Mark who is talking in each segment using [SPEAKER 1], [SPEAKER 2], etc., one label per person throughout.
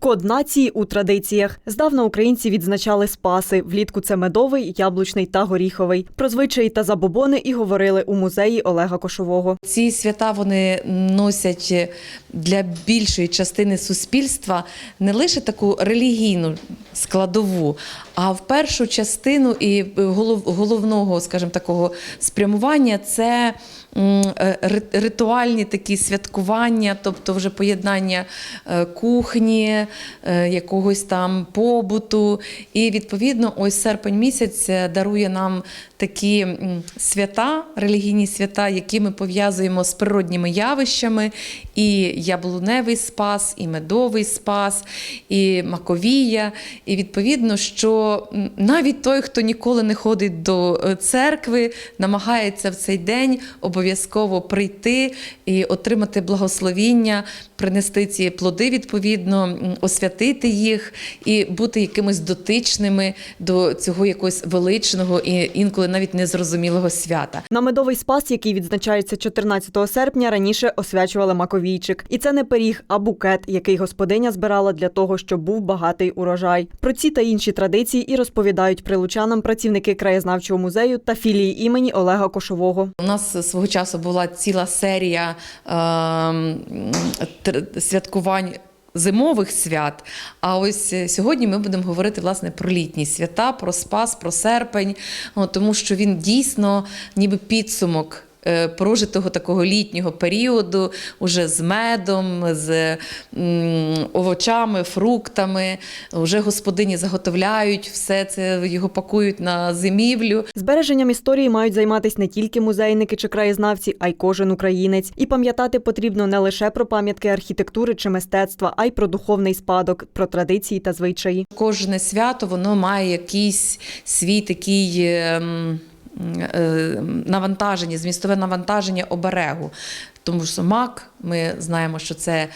[SPEAKER 1] Код нації у традиціях. Здавна українці відзначали спаси. Влітку це медовий, яблучний та горіховий. Про звичаї та забобони і говорили у музеї Олега Кошового.
[SPEAKER 2] Ці свята вони носять для більшої частини суспільства не лише таку релігійну складову, а в першу частину і голов- головного, скажімо, такого спрямування це е, ритуальні такі святкування, тобто вже поєднання е, кухні, е, якогось там побуту. І відповідно, ось серпень місяць е, дарує нам такі свята, релігійні свята, які ми пов'язуємо з природніми явищами, і яблуневий спас, і медовий спас, і маковія. І відповідно, що навіть той, хто ніколи не ходить до е, церкви, намагається в цей день обов'язково прийти і отримати благословіння, принести ці плоди відповідно, освятити їх і бути якимось дотичними до цього якогось величного і інколи навіть незрозумілого свята.
[SPEAKER 1] На медовий спас, який відзначається 14 серпня, раніше освячували маковійчик. І це не пиріг, а букет, який господиня збирала для того, щоб був багатий урожай. Про ці та інші традиції і розповідають прилучанам працівники краєзнавчого музею та філії імені Олега Кошового.
[SPEAKER 2] У нас свого часу була ціла серія ем, святкувань. Зимових свят. А ось е, сьогодні ми будемо говорити власне про літні свята, про Спас, про серпень, тому що він дійсно ніби підсумок. Е, Прожитого такого літнього періоду, уже з медом, з овочами, фруктами. Вже господині заготовляють все це, його пакують на зимівлю.
[SPEAKER 1] Збереженням історії мають займатися не тільки музейники чи краєзнавці, а й кожен українець. І пам'ятати потрібно не лише про пам'ятки архітектури чи мистецтва, а й про духовний спадок, про традиції та звичаї.
[SPEAKER 2] Кожне свято воно має якийсь свій такий. Е, Навантаження, змістове навантаження оберегу. Тому що мак, ми знаємо, що це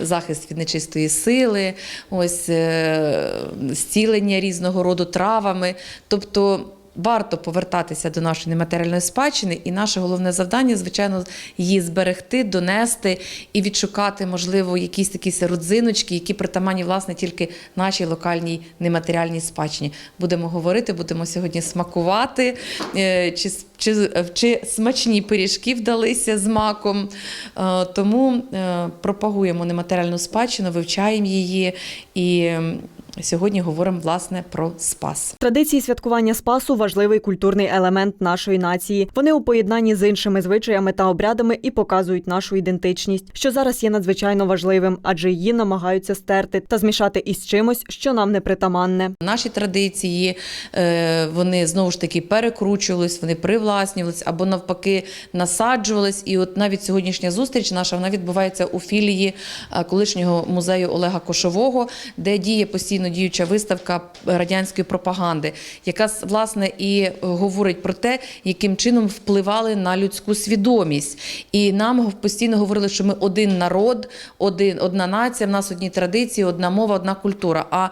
[SPEAKER 2] захист від нечистої сили, ось е, зцілення різного роду травами. Тобто варто повертатися до нашої нематеріальної спадщини, і наше головне завдання, звичайно, її зберегти, донести і відшукати, можливо, якісь такі родзиночки, які притаманні власне тільки нашій локальній нематеріальній спадщині. Будемо говорити, будемо сьогодні смакувати, е, чи, чи, чи смачні пиріжки вдалися з маком. Е, Тому е, пропагуємо нематеріальну спадщину, вивчаємо її і сьогодні говоримо власне про спас.
[SPEAKER 1] Традиції святкування спасу важливий культурний елемент нашої нації. Вони у поєднанні з іншими звичаями та обрядами і показують нашу ідентичність, що зараз є надзвичайно важливим, адже її намагаються стерти та змішати із чимось, що нам не притаманне.
[SPEAKER 2] Наші традиції е, вони знову ж таки перекручувались, вони привласнювались або навпаки насаджувались. І от навіть сьогоднішня зустріч наша вона відбувається у філії е, колишнього музею Олега Кошового, де діє постійно діюча виставка радянської пропаганди, яка власне і говорить про те, яким чином впливали на людську свідомість. І нам постійно говорили, що ми один народ, один, одна нація, в нас одні традиції, одна мова, одна культура. А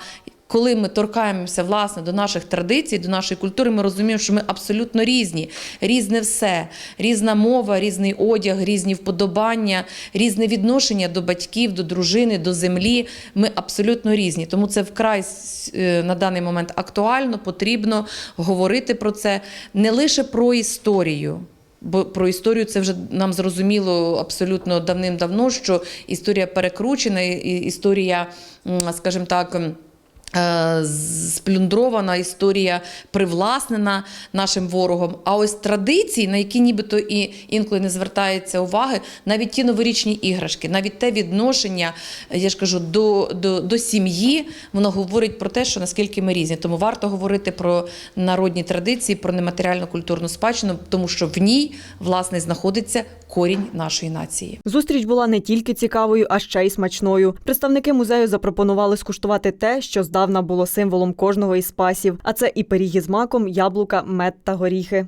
[SPEAKER 2] коли ми торкаємося власне до наших традицій, до нашої культури, ми розуміємо, що ми абсолютно різні, різне все, різна мова, різний одяг, різні вподобання, різне відношення до батьків, до дружини, до землі. Ми абсолютно різні. Тому це вкрай е, на даний момент актуально, потрібно говорити про це не лише про історію. Бо про історію це вже нам зрозуміло абсолютно давним-давно, що історія перекручена, історія, скажімо так. Е, Сплюндрована історія привласнена нашим ворогом. А ось традиції, на які нібито і інколи не звертається уваги, навіть ті новорічні іграшки, навіть те відношення, я ж кажу, до, до, до сім'ї, воно говорить про те, що наскільки ми різні. Тому варто говорити про народні традиції, про нематеріальну культурну спадщину, тому що в ній власне знаходиться корінь нашої нації.
[SPEAKER 1] Зустріч була не тільки цікавою, а ще й смачною. Представники музею запропонували скуштувати те, що здавна було символом кожного із спасів. А це і пиріги з маком, яблука, мед та горіхи.